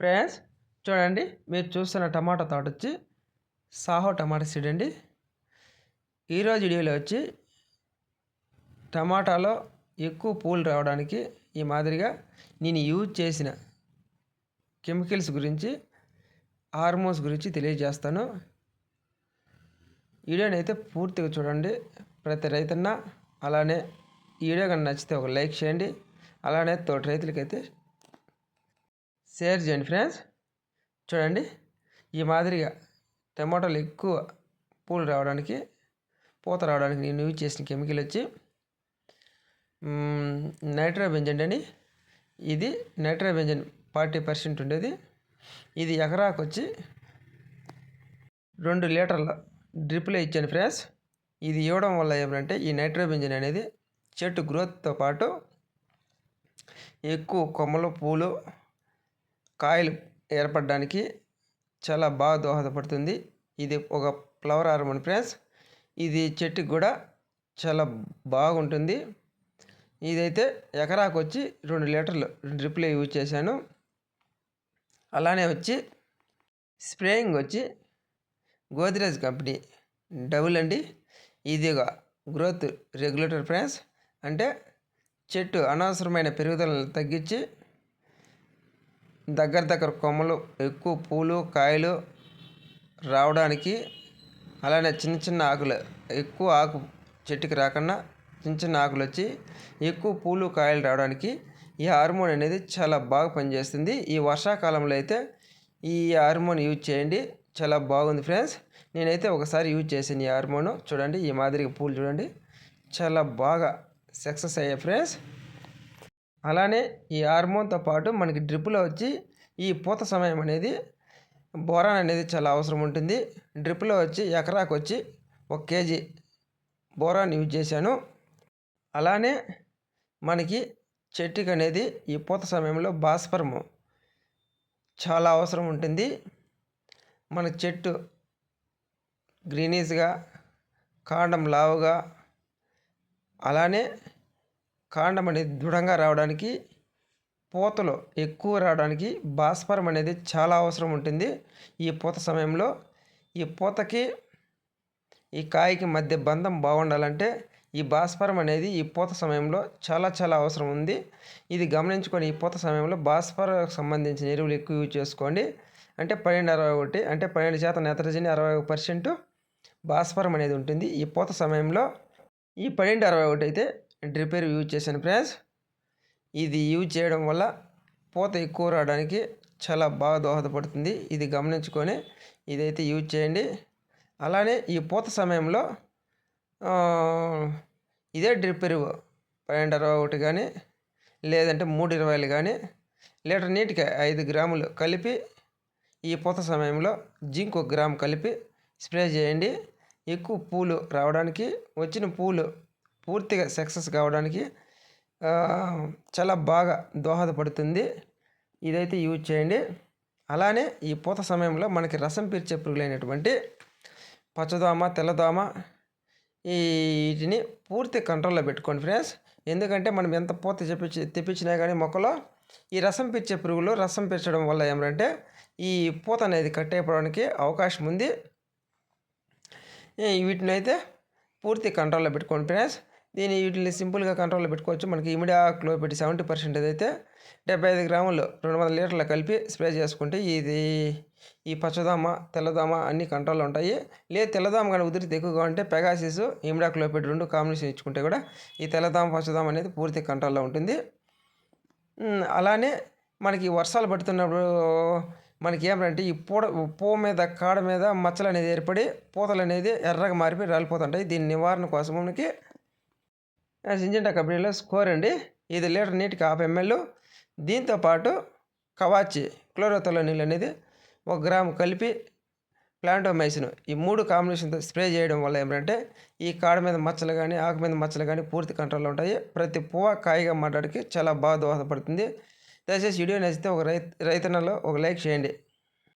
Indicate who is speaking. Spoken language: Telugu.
Speaker 1: ఫ్రెండ్స్ చూడండి మీరు చూస్తున్న టమాటా తోట వచ్చి సాహో టమాటా సీడ్ అండి. ఈరోజు వీడియోలో వచ్చి టమాటాలో ఎక్కువ పూలు రావడానికి ఈ మాదిరిగా నేను యూజ్ చేసిన కెమికల్స్ గురించి హార్మోన్స్ గురించి తెలియజేస్తాను. వీడియోని అయితే పూర్తిగా చూడండి. ప్రతి రైతన్న అలానే ఈ వీడియో కానీ నచ్చితే ఒక లైక్ చేయండి. అలానే తోటి రైతులకైతే షేర్ చేయండి ఫ్రెండ్స్ చూడండి. ఈ మాదిరిగా టమాటాలు ఎక్కువ పూలు రావడానికి పూత రావడానికి నేను యూజ్ చేసిన కెమికల్ వచ్చి నైట్రోబెంజన్ అని ఇది నైట్రోబెంజన్ ఫార్టీ పర్సెంట్ ఉండేది. ఇది ఎకరాకు వచ్చి రెండు లీటర్ల డ్రిప్లో ఇచ్చాను ఫ్రెండ్స్ ఇది ఇవ్వడం వల్ల ఏమంటే ఈ నైట్రోబెంజన్ అనేది చెట్టు గ్రోత్తో పాటు ఎక్కువ కొమ్మలు పూలు కాయలు ఏర్పడడానికి చాలా బాగా దోహదపడుతుంది. ఇది ఒక ఫ్లవర్ హార్మోన్ ఫ్రెండ్స్. ఇది చెట్టుకి కూడా చాలా బాగుంటుంది. ఇదైతే ఎకరాకు వచ్చి రెండు లీటర్లు డ్రిప్లే యూజ్ చేశాను. అలానే వచ్చి స్ప్రేయింగ్ వచ్చి గోద్రేజ్ కంపెనీ డబుల్ అండి. ఇది ఒక గ్రోత్ రెగ్యులేటర్ ఫ్రెండ్స్. అంటే చెట్టు అనవసరమైన పెరుగుదలను తగ్గించి దగ్గర దగ్గర కొమ్మలు ఎక్కువ పూలు కాయలు రావడానికి అలానే చిన్న చిన్న ఆకులు ఎక్కువ ఆకు చెట్టుకి రాకుండా చిన్న చిన్న ఆకులు వచ్చి ఎక్కువ పూలు కాయలు రావడానికి ఈ హార్మోన్ అనేది చాలా బాగా పనిచేస్తుంది. ఈ వర్షాకాలంలో అయితే ఈ హార్మోన్ యూజ్ చేయండి. చాలా బాగుంది ఫ్రెండ్స్. నేనైతే ఒకసారి యూజ్ చేసాను ఈ హార్మోన్. చూడండి ఈ మాదిరిగా పూలు చూడండి. చాలా బాగా సక్సెస్ అయ్యాయి ఫ్రెండ్స్. అలానే ఈ హార్మోన్తో పాటు మనకి డ్రిప్లో వచ్చి ఈ పూత సమయం అనేది బోరాన్ అనేది చాలా అవసరం ఉంటుంది. డ్రిప్లో వచ్చి ఎకరాకు వచ్చి ఒక కేజీ బోరాన్ యూజ్ చేశాను. అలానే మనకి చెట్టుకి అనేది ఈ పూత సమయంలో భాస్పరము చాలా అవసరం ఉంటుంది. మన చెట్టు గ్రీనీస్గా కాండం లావుగా అలానే కాండం అనేది దృఢంగా రావడానికి పూతలు ఎక్కువ రావడానికి భాస్వరం అనేది చాలా అవసరం ఉంటుంది. ఈ పూత సమయంలో ఈ పూతకి ఈ కాయకి మధ్య బంధం బాగుండాలంటే ఈ భాస్వరం అనేది ఈ పూత సమయంలో చాలా చాలా అవసరం ఉంది. ఇది గమనించుకొని ఈ పూత సమయంలో భాస్వరకు సంబంధించిన ఎరువులు ఎక్కువ యూజ్ చేసుకోండి. అంటే పన్నెండు అరవై ఒకటి అంటే పన్నెండు శాతం నత్రజని అరవై ఒక పర్సెంట్ భాస్వరం అనేది ఉంటుంది. ఈ పూత సమయంలో ఈ పన్నెండు అరవై ఒకటి అయితే డ్రిపేర్ యూజ్ చేశాను ఫ్రెండ్స్. ఇది యూజ్ చేయడం వల్ల పూత ఎక్కువ రావడానికి చాలా బాగా దోహదపడుతుంది. ఇది గమనించుకొని ఇదైతే యూజ్ చేయండి. అలానే ఈ పూత సమయంలో ఇదే డ్రిప్ ఎరువు పన్నెండు అరవై ఒకటి కానీ లేదంటే మూడు ఇరవైలు కానీ లీటర్ నీటికి ఐదు గ్రాములు కలిపి ఈ పూత సమయంలో జింక్ ఒక గ్రామ్ కలిపి స్ప్రే చేయండి. ఎక్కువ పూలు రావడానికి వచ్చిన పూలు పూర్తిగా సక్సెస్ కావడానికి చాలా బాగా దోహదపడుతుంది. ఇదైతే యూజ్ చేయండి. అలానే ఈ పూత సమయంలో మనకి రసం పీర్చే పురుగులైనటువంటి పచ్చదోమ తెల్లదోమ వీటిని పూర్తి కంట్రోల్లో పెట్టుకోండి ఫ్రెండ్స్. ఎందుకంటే మనం ఎంత పూత తెప్పించి తెప్పించినా కానీ మొక్కలో ఈ రసం పీర్చే పురుగులు రసం పీర్చడం వల్ల ఏమంటే ఈ పూత అనేది కట్ అయిపోవడానికి అవకాశం ఉంది. వీటిని అయితే పూర్తి కంట్రోల్లో పెట్టుకోండి ఫ్రెండ్స్. దీన్ని వీటిని సింపుల్గా కంట్రోల్లో పెట్టుకోవచ్చు. మనకి ఇమిడియా పెట్టి సెవెంటీ పర్సెంట్ అయితే డెబ్బై ఐదు గ్రాములు రెండు వందల లీటర్లు కలిపి స్ప్రే చేసుకుంటే ఇది ఈ పచ్చదామ తెల్లదామ అన్ని కంట్రోల్లో ఉంటాయి. లేదు తెల్లదామ కానీ ఉదిరితే ఎక్కువగా ఉంటే పెగాసిస్ ఇమిడా క్లోపెట్ రెండు కాంబినేషన్ ఇచ్చుకుంటే కూడా ఈ తెల్లదామ పచ్చదామ అనేది పూర్తి కంట్రోల్లో ఉంటుంది. అలానే మనకి వర్షాలు పడుతున్నప్పుడు మనకి ఏమంటే ఈ పూడ పువ్వు మీద కాడ మీద మచ్చలు అనేది ఏర్పడి పూతలు అనేది ఎర్రగా మారిపోయి రాలిపోతుంటాయి. దీని నివారణ కోసం మనకి సింజెంటా కంపెనీలో స్కోర్ అండి. ఇది లీటర్ నీటికి హాఫ్ ఎంఎల్ దీంతోపాటు కవాచి క్లోరోతలో నీళ్ళు అనేది ఒక గ్రాము కలిపి ప్లాంటోమైసిన్ ఈ మూడు కాంబినేషన్తో స్ప్రే చేయడం వల్ల ఏమిటంటే ఈ కాడ మీద మచ్చలు కానీ ఆకు మీద మచ్చలు కానీ పూర్తి కంట్రోల్లో ఉంటాయి. ప్రతి పువ్వ కాయగా మాట్లాడికి చాలా బాగా దోహదపడుతుంది. దయచేసి వీడియో నచ్చితే ఒక రైతు రైతన్నలో ఒక లైక్ చేయండి.